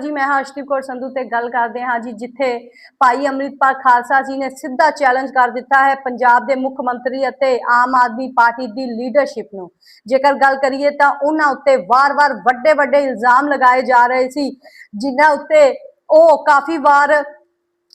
ਜੀ, ਮੈਂ ਹਾਂ ਅਸ਼ਦੀਪ ਕੌਰ ਸੰਧੂ ਤੇ ਗੱਲ ਕਰਦੇ ਹਾਂ ਜੀ, ਜਿੱਥੇ ਭਾਈ ਅੰਮ੍ਰਿਤਪਾਲ ਖਾਲਸਾ ਜੀ ਨੇ ਸਿੱਧਾ ਚੈਲੰਜ ਕਰ ਦਿੱਤਾ ਹੈ ਪੰਜਾਬ ਦੇ ਮੁੱਖ ਮੰਤਰੀ ਅਤੇ ਆਮ ਆਦਮੀ ਪਾਰਟੀ ਦੀ ਲੀਡਰਸ਼ਿਪ ਨੂੰ। ਜੇਕਰ ਗੱਲ ਕਰੀਏ ਤਾਂ ਉਹਨਾਂ ਉੱਤੇ ਵਾਰ-ਵਾਰ ਵੱਡੇ-ਵੱਡੇ ਇਲਜ਼ਾਮ ਲਗਾਏ ਜਾ ਰਹੇ ਸੀ, ਜਿਨ੍ਹਾਂ ਉੱਤੇ ਉਹ ਕਾਫੀ ਵਾਰ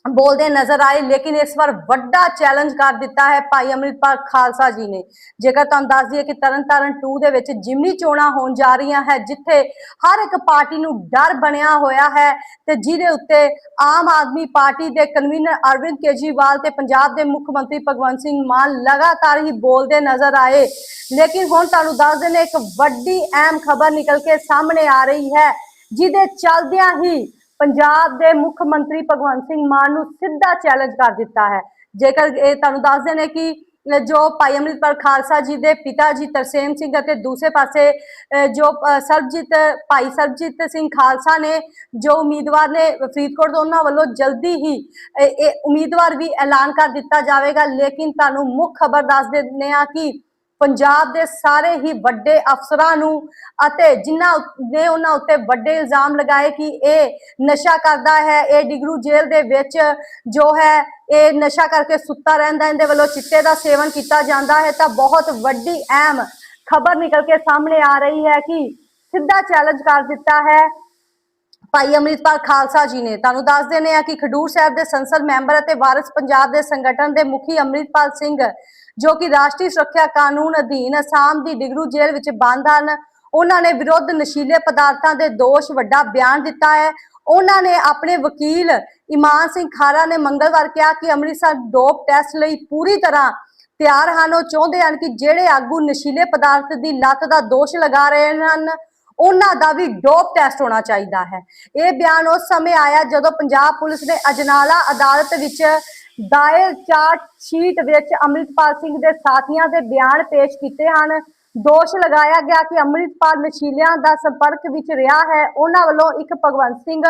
ਬੋਲਦੇ ਨਜ਼ਰ ਆਏ, ਲੇਕਿਨ ਇਸ ਵਾਰ ਵੱਡਾ ਚੈਲੰਜ ਕਰ ਦਿੱਤਾ ਹੈ ਭਾਈ ਅੰਮ੍ਰਿਤਪਾਲ ਖਾਲਸਾ ਜੀ ਨੇ। ਜੇਕਰ ਤੁਹਾਨੂੰ ਦੱਸ ਦਈਏ ਕਿ ਤਰਨਤਾਰਨ 2 ਦੇ ਵਿੱਚ ਜਿਮਨੀ ਚੋਣਾਂ ਹੋਣ ਜਾ ਰਹੀਆਂ ਹੈ, ਜਿੱਥੇ ਹਰ ਇੱਕ ਪਾਰਟੀ ਨੂੰ ਡਰ ਬਣਿਆ ਹੋਇਆ ਹੈ ਤੇ ਜਿਹਦੇ ਉੱਤੇ ਆਮ ਆਦਮੀ ਪਾਰਟੀ ਦੇ ਕਨਵੀਨਰ ਅਰਵਿੰਦ ਕੇਜਰੀਵਾਲ ਤੇ ਪੰਜਾਬ ਦੇ ਮੁੱਖ ਮੰਤਰੀ ਭਗਵੰਤ ਸਿੰਘ ਮਾਨ ਲਗਾਤਾਰ ਹੀ ਬੋਲਦੇ ਨਜ਼ਰ ਆਏ। ਲੇਕਿਨ ਹੁਣ ਤੁਹਾਨੂੰ ਦੱਸ ਦਿੰਦੇ ਇੱਕ ਵੱਡੀ ਅਹਿਮ ਖਬਰ ਨਿਕਲ ਕੇ ਸਾਹਮਣੇ ਆ ਰਹੀ ਹੈ, ਜਿਹਦੇ ਚੱਲਦਿਆਂ ਹੀ ਪੰਜਾਬ ਦੇ ਮੁੱਖ ਮੰਤਰੀ ਭਗਵੰਤ ਸਿੰਘ ਮਾਨ ਨੂੰ ਸਿੱਧਾ ਚੈਲੰਜ ਕਰ ਦਿੱਤਾ ਹੈ। ਜੇਕਰ ਇਹ ਤੁਹਾਨੂੰ ਦੱਸਦੇ ਨੇ ਕਿ ਜੋ ਭਾਈ ਅੰਮ੍ਰਿਤਪਾਲ ਖਾਲਸਾ ਜੀ ਦੇ ਪਿਤਾ ਜੀ ਤਰਸੇਮ ਸਿੰਘ ਅਤੇ ਦੂਸਰੇ ਪਾਸੇ ਜੋ ਸਰਬਜੀਤ, ਭਾਈ ਸਰਬਜੀਤ ਸਿੰਘ ਖਾਲਸਾ ਨੇ ਜੋ ਉਮੀਦਵਾਰ ਨੇ ਫਰੀਦਕੋਟ ਤੋਂ ਉਹਨਾਂ ਵੱਲੋਂ ਜਲਦੀ ਹੀ ਇਹ ਇਹ ਉਮੀਦਵਾਰ ਵੀ ਐਲਾਨ ਕਰ ਦਿੱਤਾ ਜਾਵੇਗਾ। ਲੇਕਿਨ ਤੁਹਾਨੂੰ ਮੁੱਖ ਖਬਰ ਦੱਸ ਦਿੰਦੇ ਆ ਕਿ ਪੰਜਾਬ ਦੇ ਸਾਰੇ ਹੀ ਵੱਡੇ ਅਫਸਰਾਂ ਨੂੰ ਅਤੇ ਜਿਨ੍ਹਾਂ ਨੇ ਉਹਨਾਂ ਉੱਤੇ ਵੱਡੇ ਇਲਜ਼ਾਮ ਲਗਾਏ ਕਿ ਇਹ ਨਸ਼ਾ ਕਰਦਾ ਹੈ, ਇਹ ਡਿਗਰੂ ਜੇਲ੍ਹ ਦੇ ਵਿੱਚ ਜੋ ਹੈ, ਇਹ ਨਸ਼ਾ ਕਰਕੇ ਸੁੱਤਾ ਰਹਿੰਦਾ, ਇਹਦੇ ਵੱਲੋਂ ਚਿੱਟੇ ਦਾ ਸੇਵਨ ਕੀਤਾ ਜਾਂਦਾ ਹੈ, ਤਾਂ ਬਹੁਤ ਵੱਡੀ ਅਹਿਮ ਖਬਰ ਨਿਕਲ ਕੇ ਸਾਹਮਣੇ ਆ ਰਹੀ ਹੈ ਕਿ ਸਿੱਧਾ ਚੈਲੰਜ ਕਰ ਦਿੱਤਾ ਹੈ ਭਾਈ ਅੰਮ੍ਰਿਤਪਾਲ ਖਾਲਸਾ ਜੀ ਨੇ। ਤੁਹਾਨੂੰ ਦੱਸ ਦਿੰਦੇ ਆ ਕਿ ਖਡੂਰ ਸਾਹਿਬ ਦੇ ਸੰਸਦ ਮੈਂਬਰ ਅਤੇ ਵਾਰਿਸ ਪੰਜਾਬ ਦੇ ਸੰਗਠਨ ਦੇ ਮੁਖੀ ਅੰਮ੍ਰਿਤਪਾਲ ਸਿੰਘ ਜੋ ਕਿ ਰਾਸ਼ਟਰੀ ਸੁਰੱਖਿਆ ਕਾਨੂੰਨ ਅਧੀਨ ਅਸਾਮ ਦੀ ਡਿਗਰੂ ਜੇਲ੍ਹ ਵਿੱਚ ਬੰਦ ਹਨ। ਉਹਨਾਂ ਨੇ ਵਿਰੁੱਧ ਨਸ਼ੀਲੇ ਪਦਾਰਥਾਂ ਦੇ ਦੋਸ਼ ਵੱਡਾ ਬਿਆਨ ਦਿੱਤਾ ਹੈ। ਉਹਨਾਂ ਨੇ ਆਪਣੇ ਵਕੀਲ ਇਮਾਨ ਸਿੰਘ ਖਾਰਾ ਨੇ ਮੰਗਲਵਾਰ ਕਿਹਾ ਕਿ ਅੰਮ੍ਰਿਤਸਰ ਡੋਪ ਟੈਸਟ ਲਈ ਪੂਰੀ ਤਰ੍ਹਾਂ ਤਿਆਰ ਹਨ। ਉਹ ਚਾਹੁੰਦੇ ਹਨ ਕਿ ਜਿਹੜੇ ਆਗੂ ਨਸ਼ੀਲੇ ਪਦਾਰਥ ਦੀ ਲੱਤ ਦਾ ਦੋਸ਼ ਲਗਾ ਰਹੇ ਹਨ, ਉਹਨਾਂ ਦਾ ਵੀ ਡੋਪ ਟੈਸਟ ਹੋਣਾ ਚਾਹੀਦਾ ਹੈ। ਇਹ ਬਿਆਨ ਉਸ ਸਮੇਂ ਆਇਆ ਜਦੋਂ ਪੰਜਾਬ ਪੁਲਿਸ ਨੇ ਅਜਨਾਲਾ ਅਦਾਲਤ ਵਿੱਚ ਦਾਇਰ ਚਾਰਟ ਸ਼ੀਟ ਵਿੱਚ ਅੰਮ੍ਰਿਤਪਾਲ ਸਿੰਘ ਦੇ ਸਾਥੀਆਂ ਦੇ ਬਿਆਨ ਪੇਸ਼ ਕੀਤੇ ਹਨ। ਦੋਸ਼ ਲਗਾਇਆ ਗਿਆ ਕਿ ਅੰਮ੍ਰਿਤਪਾਲ ਨਸ਼ੀਲਿਆਂ ਦਾ ਸੰਪਰਕ ਵਿੱਚ ਰਿਹਾ ਹੈ। ਉਹਨਾਂ ਵੱਲੋਂ ਇੱਕ ਭਗਵੰਤ ਸਿੰਘ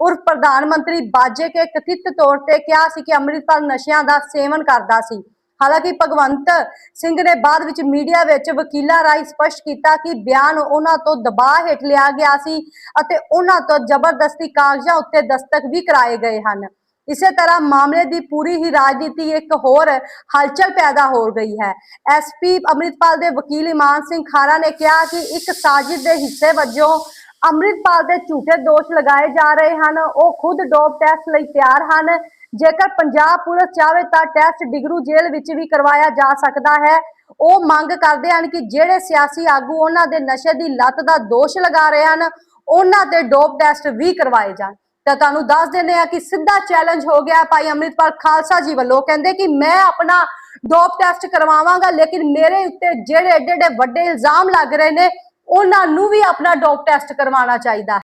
ਉਰ ਪ੍ਰਧਾਨ ਮੰਤਰੀ ਬਾਜੇ ਕੇ ਕਥਿਤ ਤੌਰ ਤੇ ਕਿਹਾ ਸੀ ਕਿ ਅੰਮ੍ਰਿਤਪਾਲ ਨਸ਼ਿਆਂ ਦਾ ਸੇਵਨ ਕਰਦਾ ਸੀ। ਹਾਲਾਂਕਿ ਭਗਵੰਤ ਸਿੰਘ ਨੇ ਬਾਅਦ ਵਿੱਚ ਮੀਡੀਆ ਵਿੱਚ ਵਕੀਲਾਂ ਰਾਹੀਂ ਸਪਸ਼ਟ ਕੀਤਾ ਕਿ ਬਿਆਨ ਉਹਨਾਂ ਤੋਂ ਦਬਾਅ ਹੇਠ ਲਿਆ ਗਿਆ ਸੀ ਅਤੇ ਉਹਨਾਂ ਤੋਂ ਜ਼ਬਰਦਸਤੀ ਕਾਗਜ਼ਾਂ ਉੱਤੇ ਦਸਤਖਤ ਵੀ ਕਰਾਏ ਗਏ ਹਨ। ਇਸੇ ਤਰ੍ਹਾਂ ਮਾਮਲੇ ਦੀ ਪੂਰੀ ਹੀ ਰਾਜਨੀਤੀ ਇੱਕ ਹੋਰ ਹਲਚਲ ਪੈਦਾ ਹੋ ਗਈ ਹੈ। ਐਸਪੀ ਅੰਮ੍ਰਿਤਪਾਲ ਦੇ ਵਕੀਲ ਇਮਾਨ ਸਿੰਘ ਖਾਰਾ ਨੇ ਕਿਹਾ ਕਿ ਇੱਕ ਸਾਜ਼ਿਸ਼ ਦੇ ਹਿੱਸੇ ਵਜੋਂ ਅੰਮ੍ਰਿਤਪਾਲ ਦੇ ਝੂਠੇ ਦੋਸ਼ ਲਗਾਏ ਜਾ ਰਹੇ ਹਨ। ਉਹ ਖੁਦ ਡੋਪ ਟੈਸਟ ਲਈ ਤਿਆਰ ਹਨ। ਜੇਕਰ ਪੰਜਾਬ ਪੁਲਿਸ ਚਾਹੇ ਤਾਂ ਟੈਸਟ ਡਿਗਰੂ ਜੇਲ੍ਹ ਵਿੱਚ ਵੀ ਕਰਵਾਇਆ ਜਾ ਸਕਦਾ ਹੈ। ਉਹ ਮੰਗ ਕਰਦੇ ਹਨ ਕਿ ਜਿਹੜੇ ਸਿਆਸੀ ਆਗੂ ਉਹਨਾਂ ਦੇ ਨਸ਼ੇ ਦੀ ਲੱਤ ਦਾ ਦੋਸ਼ ਲਗਾ ਰਹੇ ਹਨ, ਉਹਨਾਂ ਤੇ ਡੋਪ ਟੈਸਟ ਵੀ ਕਰਵਾਏ ਜਾਣ। ਤਾਂ ਤੁਹਾਨੂੰ ਦੱਸ ਦਿੰਦੇ ਆ ਕਿ ਸਿੱਧਾ ਚੈਲੰਜ ਹੋ ਗਿਆ ਭਾਈ ਅੰਮ੍ਰਿਤਪਾਲ ਖਾਲਸਾ ਜੀ ਵੱਲੋਂ। ਕਹਿੰਦੇ ਕਿ ਮੈਂ ਆਪਣਾ ਡੋਪ ਟੈਸਟ ਕਰਵਾਵਾਂਗਾ, ਲੇਕਿਨ ਮੇਰੇ ਉੱਤੇ ਜਿਹੜੇ ਏਡੇ ਏਡੇ ਵੱਡੇ ਇਲਜ਼ਾਮ ਲੱਗ ਰਹੇ ਨੇ, ਉਹਨਾਂ ਨੂੰ ਵੀ ਆਪਣਾ ਡੋਪ ਟੈਸਟ ਕਰਵਾਉਣਾ ਚਾਹੀਦਾ